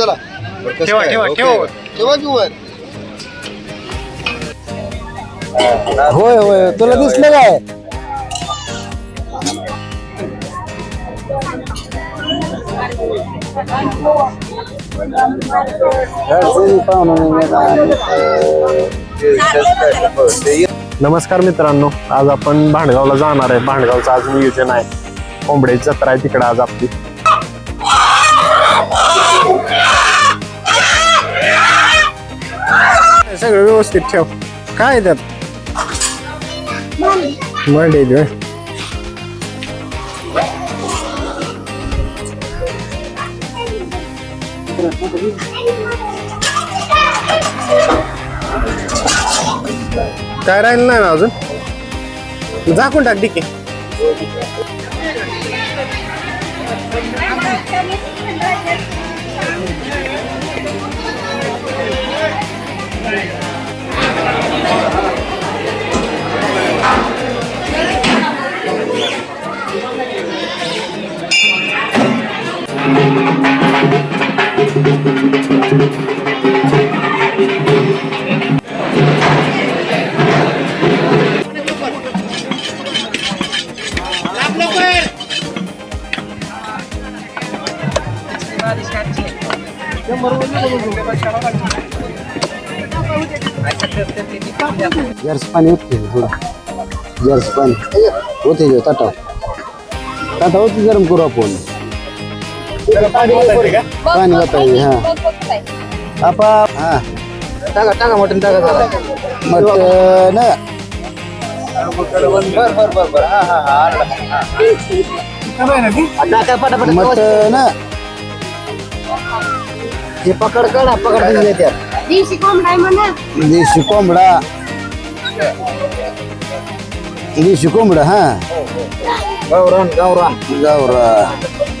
चला. बरं, कसं ठेवा, काय? ठेवा, ओके. ठेवा. ठेवा की वर. होय होय. तुला दिसलं काय? नमस्कार मित्रांनो आज आपण भांडगावला जाणार आहे. भांडगावचं आज नियोजन आहे. कोंबड्याची जत्रा आहे तिकडे आज आपली. सगळं व्यवस्थित ठेव. काय आहे त्यात? मंडे काय राहिलं नाही ना अजून? झाकून टाक डिके जर्स पाणी होते थोडं जर्स पाणी होते जे ताटा ताटा होती गरम करू आपण पाणी वाटायचे हा आपा हा टाका टाका मटण टाका जरा मटन बर बर बर बर हा हा हा आणला. हा. टाका पटापट मटन हे पकड काढा पकड दिली त्यात देशी कोंबडा म्हणा देशी कोंबडा देशी कोंबडा हा गावरान गावरान गावरा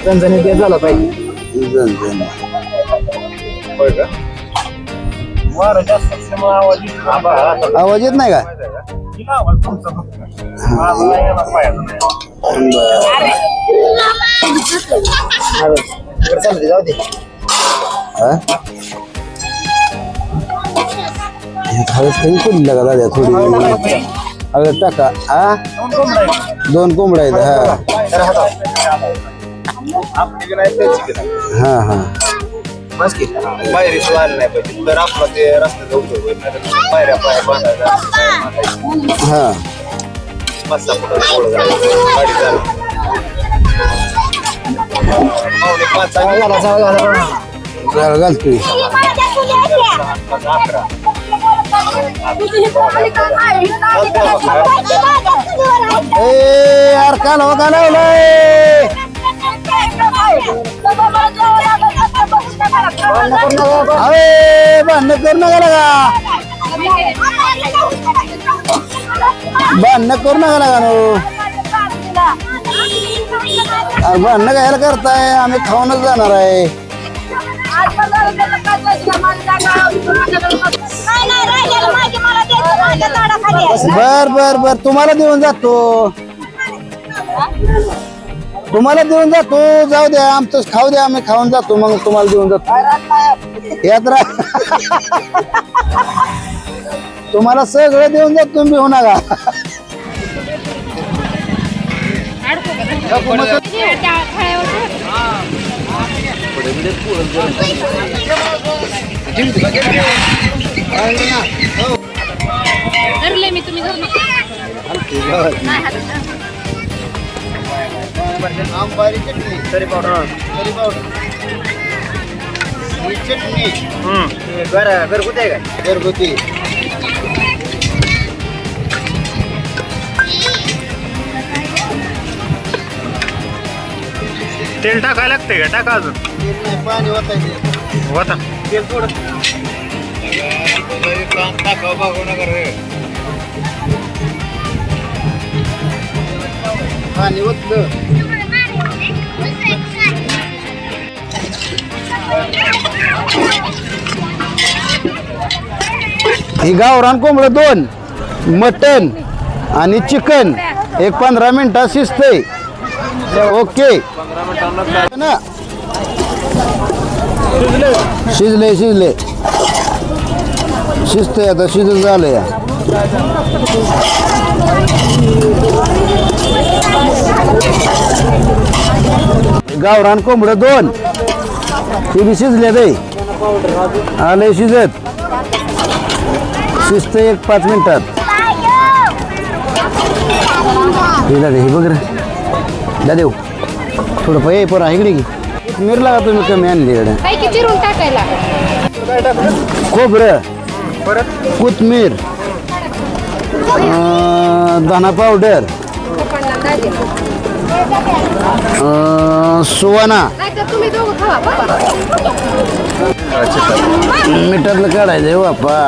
झणझणीत ते झालं पाहिजे. झणझण. वारं जास्त असल्यामुळे आवाज येतो. आबा, आता आवाज येत नाही का? तिला आवाज तुमचा फक्त. माझा नाही येणार पायाचा नाही. बरं. चालते जाऊ दे हा? हे हळद कमी पडली का दादा? थोडी हळद टाका. हा? दोन कोंबड्या आहेत. हा. हा हा. बस की. बाहेर सुद्धा आलं नाही पाहिजे. तर आपलं ते रस्त्याचा उपयोग होईल नाही बाहेर पाय बांधायचा हा. मस्त पुढं पुढं झालं. गाडी झालं पावणे पाच झाला. झाला झाला घालतोय. अकरा. ए यार काल हो का अरे भांडण करू नका लागा भांडण करू नका लागा नो भांडण घ्यायला कायला करताय आम्ही खाऊनच जाणार आहे बर बर बर तुम्हाला देऊन जातो तुम्हाला देऊन जातो जाऊ द्या आमचं खाऊ द्या आम्ही खाऊन जातो मग तुम्हाला देऊन जातो. यात्रा तुम्हाला सगळं देऊन जातो तुम्ही होऊ नका. मी तुम्ही आंबारी चटणी. तरी पावडर. तरी पावडर. ही चटणी. घर घरगुती आहे का? घरगुती. तेल टाकायला लागते का? टाका अजून. तेल नाही पाणी वाचायचे होता तेल थोडं काम टाकावं बघू नका रे पाणी ओतलं. ही गावरान कोंबडं दोन मटन आणि चिकन. एक पंधरा मिनटात शिजते ओके. ना. शिजले शिजले शिजते आता शिजत झालं या गावरान कोंबडं दोन ते बी शिजले ते आले शिजत। शिजत एक पाच मिनिटात। हे दादा हे बघ रे. दादेव थोडं पै पण इकडे की. मिर लागा तुम्ही कमी आणली इकडे. काय की चिरून टाकायला? खोबरं. कोथमीर. धना पावडर. सुवाना मिठातलं काढायचं आहे बाप्पा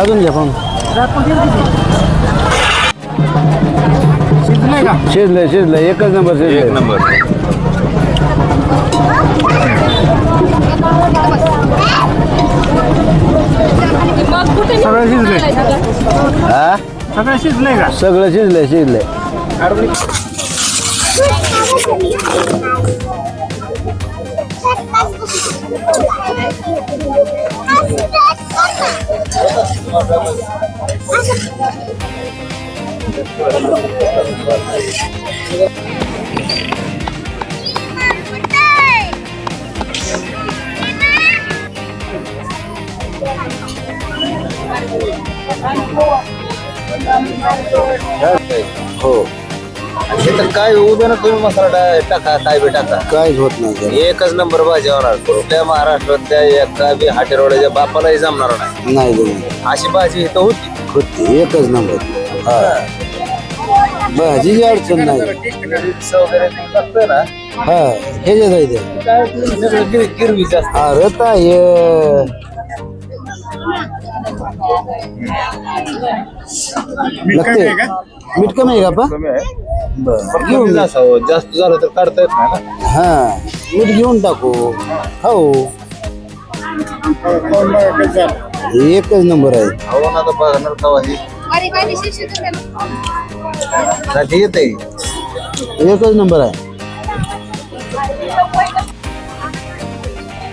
अजून घ्या पण शिजलंय शिजलंय. एकच नंबर शिजलंय. एक नंबर. सगळं शिजलंय का? सगळं शिजलंय शिजलंय. हो हे तर काय उद्या ना तुम्ही मसाला टा- टाका काय बी टाका. काहीच होत नाही त्याला. एकच नंबर भाजी होणार. कुठल्या महाराष्ट्रातल्या एका बी हाटेरवाड्याच्या बापालाही जमणार नाही. नाही जमत. अशी भाजी इथं होती. होती एकच नंबर. हा. भाजीची अडचण नाही. चव वगैरे ते लागतं ना. हा ह्याच्यात आहे ते. काय ते सगळं गिर- गिरवीचं असतं. अरे लागते मीठ कमी आहे का पा घेऊन असावं जास्त झालं तर काढता येत नाही ना हा मीठ घेऊन टाकू हो एकच नंबर आहे हो। ना तर। बघणार का ही एकच नंबर आहे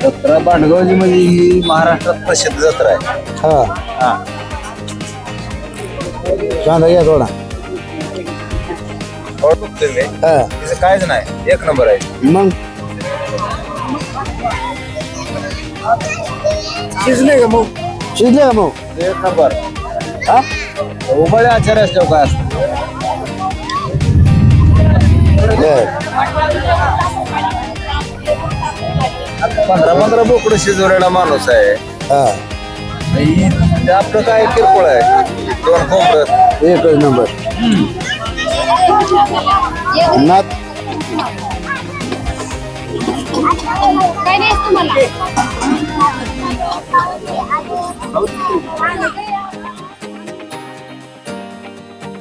जत्रा भांडगावची म्हणजे ही महाराष्ट्रात प्रसिद्ध जत्रा आहे. हा. हा. कांदा घ्या थोडा. तुम्ही हा. तिचं काहीच नाही. एक नंबर आहे. मग? शिजलंय का मग? शिजले का मग? एक नंबर. हा? उबाळे आचार्य असल्यावर काय असतं बर. पंधरा पंधरा बोकडं शिजवलेला माणूस आहे. हा. ते आपलं काय किरकोळ आहे? दोन कोंबडं एकच नंबर. नात काय नाही तुम्हाला.